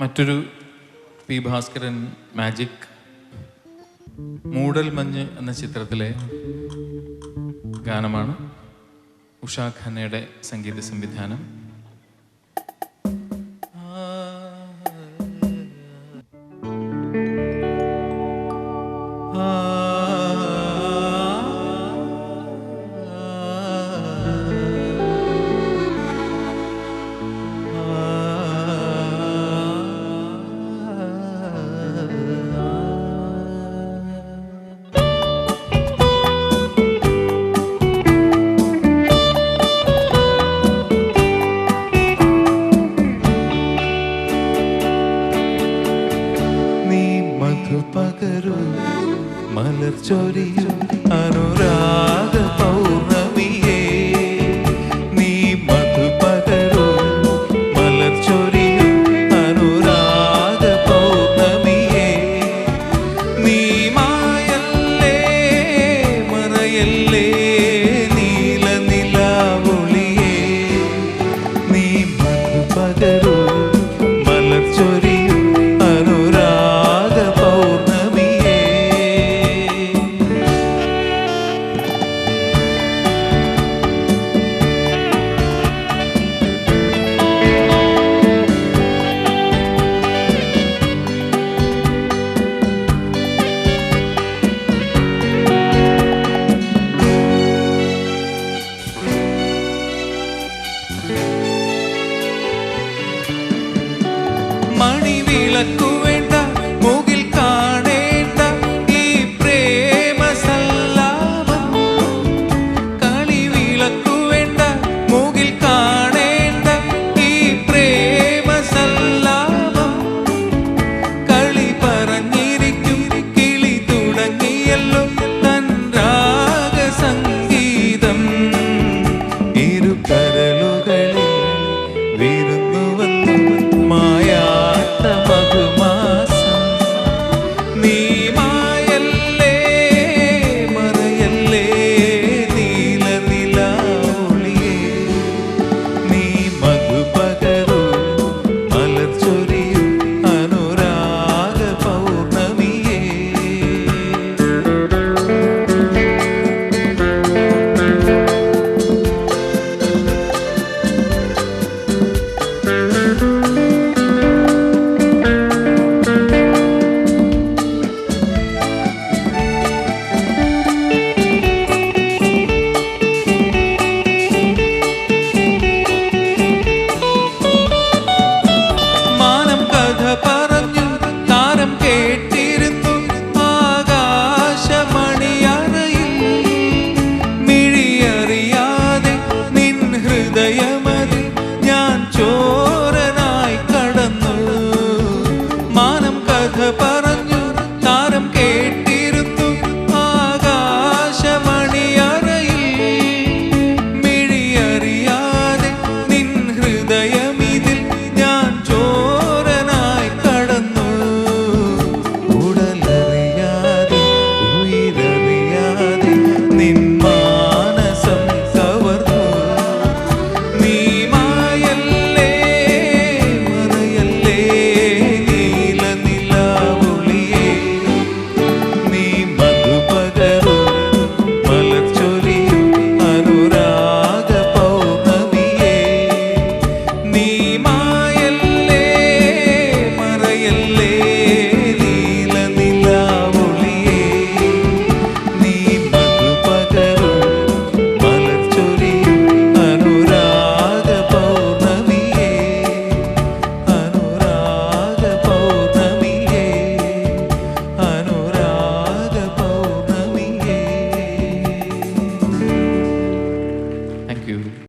മറ്റൊരു P Bhaskaran magic മൂടൽ മഞ്ഞ് എന്ന ചിത്രത്തിലെ ഗാനമാണ് ഉഷാ ഖന്നയുടെ സംഗീത സംവിധാനം. മധുപകരു മലർ ചൊരിയു അനുരാഗ പൗർണമിയേ. നീ മധുപകരു മലർ ചൊരിയു അനുരാഗ പൗർണമിയേ. നീ മായല്ലേ മറയല്ലേ നീല നിലാവൊളിയേ നീ മണിവിളക്കു വേണ്ട 的眼眸